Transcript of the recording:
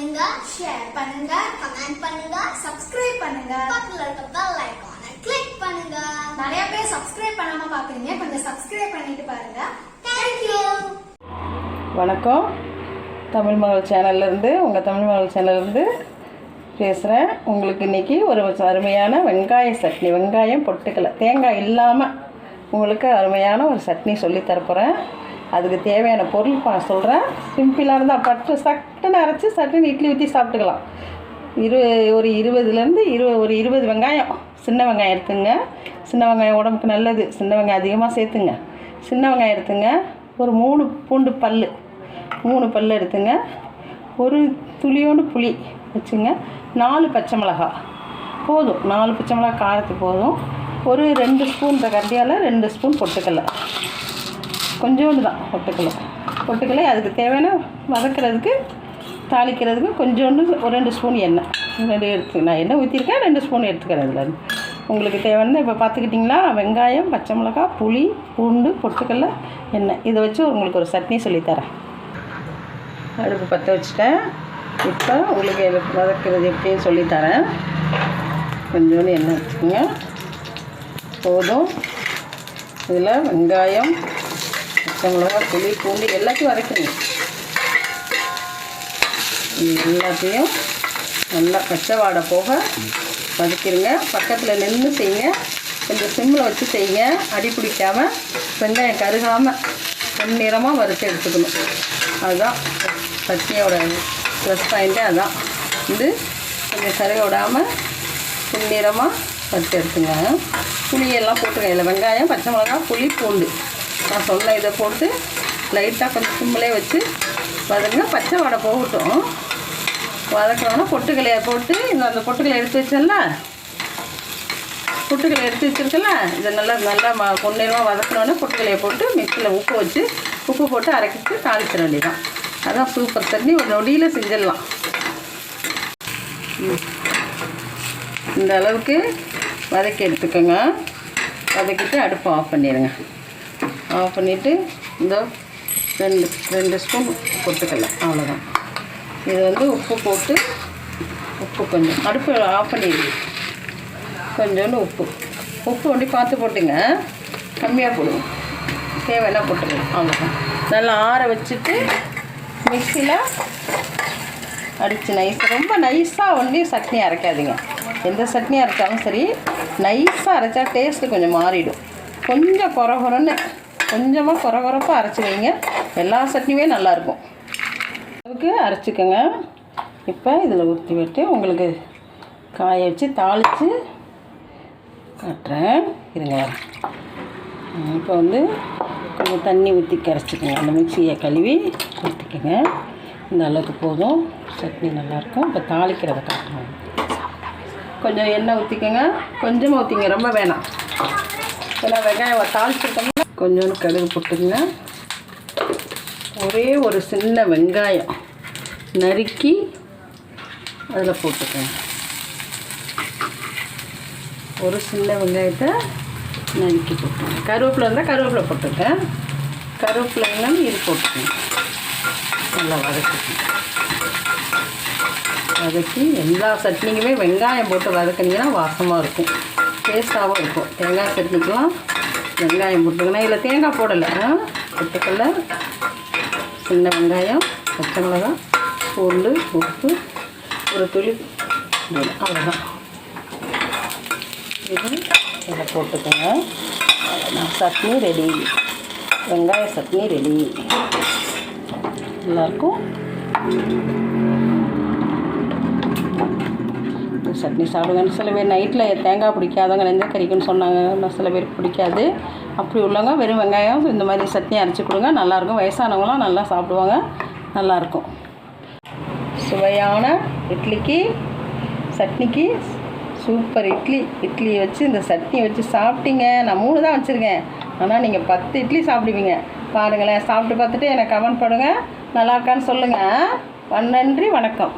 பண்ணுங்க ஷேர் பண்ணுங்க கமெண்ட் பண்ணுங்க சப்ஸ்கிரைப் பண்ணுங்க. பக்கத்துல இருக்க பெல் ஐகானை கிளிக் பண்ணுங்க. நிறைய பேர் சப்ஸ்கிரைப் பண்ணாம பாக்குறீங்க கொஞ்சம் சப்ஸ்கிரைப் பண்ணிட்டு பாருங்க. தேங்க்யூ வணக்கம். தமிழ் மகள் சேனல்லேருந்து உங்கள் தமிழ் மகள் சேனல்லேருந்து பேசுகிறேன் உங்களுக்கு இன்றைக்கி ஒரு அருமையான வெங்காய சட்னி வெங்காயம் பொட்டுக்கலை தேங்காய் இல்லாமல் உங்களுக்கு அருமையான ஒரு சட்னி சொல்லித்தரப்போகிறேன் அதுக்கு தேவையான பொருள் பா சொல்கிறேன் சிம்பிளாக இருந்தால் பட்டு சட்டுன்னு அரைச்சி சட்டுன்னு இட்லி ஊற்றி சாப்பிட்டுக்கலாம். இரு ஒரு இருபதுலேருந்து இருபது ஒரு இருபது வெங்காயம். சின்ன வெங்காயம் எடுத்துங்க. சின்ன வெங்காயம் உடம்புக்கு நல்லது. சின்ன வெங்காயம் அதிகமாக சேர்த்துங்க. சின்ன வெங்காயம் எடுத்துங்க. ஒரு மூணு பூண்டு பல் மூணு பல் எடுத்துங்க. ஒரு துளியோண்டு புளி வச்சுங்க. நாலு பச்சை மிளகா. போதும். நாலு பச்சை மிளகா காரத்துக்கு போதும். ஒரு ரெண்டு ஸ்பூன் இந்த ரெண்டு ஸ்பூன் பொட்டுக்கடலை. கொஞ்சோண்டு தான் பொட்டுக்கடலை. பொட்டுக்கடலை அதுக்கு தேவையான வதக்கிறதுக்கு தாளிக்கிறதுக்கு கொஞ்சோண்டு ஒரு ரெண்டு ஸ்பூன் எண்ணெய். ரெண்டு எடுத்து நான் எண்ணெய் ஊற்றிருக்கேன் ரெண்டு ஸ்பூன் எடுத்துக்கிறேன் அதில் உங்களுக்கு தேவையான இப்போ பார்த்துக்கிட்டிங்களா? வெங்காயம் பச்சை மிளகா புளி பூண்டு பொட்டுக்கடலை எண்ணெய். இதை வச்சு உங்களுக்கு ஒரு சட்னி சொல்லித்தரேன். அடுப்பு பற்ற வச்சுட்டேன். இப்போ உங்களுக்கு வதக்கிறது எப்படின்னு சொல்லித்தரேன். கொஞ்சோண்டு எண்ணெய் வச்சுக்கோங்க போதும். இதில் வெங்காயம் பச்சை மிளகா புளி பூண்டு எல்லாத்தையும் வதக்கணும். எல்லாத்தையும் நல்லா பச்சை வாடை போக வதக்கிடுங்க பக்கத்தில் நின்று செய்யுங்க. கொஞ்சம் சிம்மில் வச்சு செய்யுங்க. அடி பிடிக்காமல் வெங்காயம் கருகாமல் பொன்னிறமாக வறுத்து எடுத்துக்கணும். அதுதான் பச்சையோட ப்ளஸ் பாயிண்ட்டே அதுதான் இது கொஞ்சம் கருக விடாமல் பொன்னிறமாக வறுத்து எடுத்துங்க. புளியெல்லாம் போட்டுருங்க. இதில் வெங்காயம் பச்சை மிளகா புளி பூண்டு. நான் சொன்ன இதை போட்டு லைட்டாக கொஞ்சம் சிம்மிலே வச்சு வதங்க பச்சை வடை போகட்டும். வதக்கிறோன்னா பொட்டுக்கலையை போட்டு இந்த அந்த பொட்டுக்கலை எடுத்து வச்சல பொட்டுக்கலை எடுத்து வச்சிருக்கல இதை நல்லா நல்லா ம பொன்னிறமாக வதக்கணுன்னா பொட்டுக்கலையை போட்டு மிக்சியில் உப்பு வச்சு உப்பு போட்டு அரைக்கிட்டு தாளிச்சிட வேண்டியதான் அதான் சூப்பர் தண்ணி ஒரு நொடியில் செஞ்சிடலாம். ம். இந்த அளவுக்கு வதக்கி எடுத்துக்கோங்க. வதக்கிட்டு அடுப்பை ஆஃப் பண்ணிடுங்க. ஆஃப் பண்ணிவிட்டு இந்த ரெண்டு ரெண்டு ஸ்பூன் பொட்டுக்கடலை அவ்வளோதான் இது வந்து உப்பு போட்டு உப்பு கொஞ்சம் அடுப்பு ஆஃப் பண்ணிடுங்க கொஞ்சோண்டு உப்பு. உப்பு ஒண்டி பார்த்து போட்டுங்க. கம்மியாக போடுவோம். தேவைன்னா போட்டுக்கலாம். அவ்வளோதான் நல்லா ஆற வச்சுட்டு மிக்சியில் அடித்து நைஸ் ரொம்ப நைஸாக ஒன்றி சட்னி அரைக்காதீங்க. எந்த சட்னி அரைச்சாலும் சரி நைஸாக அரைச்சா டேஸ்ட்டு கொஞ்சம் மாறிடும். கொஞ்சம் குறை குறைன்னு கொஞ்சமாக குறை குறைப்பாக அரைச்சி வைங்க. எல்லா சட்னியுமே நல்லாயிருக்கும். அளவுக்கு அரைச்சிக்கோங்க. இப்போ இதில் ஊற்றி விட்டு உங்களுக்கு காய வச்சு தாளித்து காட்டுறேன். இருங்க. இப்போ வந்து கொஞ்சம் தண்ணி ஊற்றி கரைச்சிக்கோங்க. அந்த மிக்சியை கழுவி ஊற்றிக்கோங்க இந்த அளவுக்கு போதும். சட்னி நல்லாயிருக்கும். இப்போ தாளிக்கிறத காட்டுறோம் கொஞ்சம் எண்ணெய் ஊற்றிக்கோங்க கொஞ்சமாக ஊற்றிங்க ரொம்ப வேணாம். ஏன்னா வெங்காயம் தாளிச்சிருக்கோம்னா கொஞ்சோண்டு கடுகு போட்டுங்க ஒரே ஒரு சின்ன வெங்காயம் நறுக்கி அதில் போட்டுக்கோங்க. ஒரு சின்ன வெங்காயத்தை நறுக்கி போட்டுக்கோங்க. கருவேப்பிலை இருந்தால் கருவேப்பிலை போட்டுக்கேன் கருவேப்பிலை இது போட்டுக்கோங்க. நல்லா வதக்கிக்கோங்க. வதக்கி எல்லா சட்னிக்குமே வெங்காயம் போட்டு வதக்குனீங்கன்னா வாசமாக இருக்கும். டேஸ்ட்டாகவும் இருக்கும். தேங்காய் சட்னிக்கெலாம் வெங்காயம் போட்டுக்கணும் இதில் தேங்காய் போடலை. ஆ? சின்ன வெங்காயம் பச்சை மிளகா பூண்டு உப்பு ஒரு துளி அவ்வளோதான் இது இதை போட்டுக்கோங்க. அவ்வளோதான் சட்னி ரெடி வெங்காய சட்னி ரெடி நல்லாயிருக்கும் இந்த சட்னி சாப்பிடுங்கன்னு சில பேர் நைட்டில் தேங்காய் பிடிக்காதவங்க நெஞ்ச கறிக்குன்னு சொன்னாங்க. சில பேருக்கு பிடிக்காது. அப்படி உள்ளவங்க வெறும் வெங்காயம் இந்த மாதிரி சட்னி அரைச்சி கொடுங்க. நல்லாயிருக்கும். வயசானவங்களாம் நல்லா சாப்பிடுவாங்க. நல்லாயிருக்கும். சுவையான இட்லிக்கு சட்னிக்கு சூப்பர் இட்லி. இட்லி வச்சு இந்த சட்னியை வச்சு சாப்பிட்டீங்க. நான் மூணு தான் வச்சுருக்கேன். ஆனால் நீங்கள் பத்து இட்லி சாப்பிடுவீங்க. பாருங்களேன். சாப்பிட்டு பார்த்துட்டு எனக்கு கமெண்ட் பண்ணுங்கள் நல்லா இருக்கான்னு சொல்லுங்கள் நன்றி. வணக்கம்.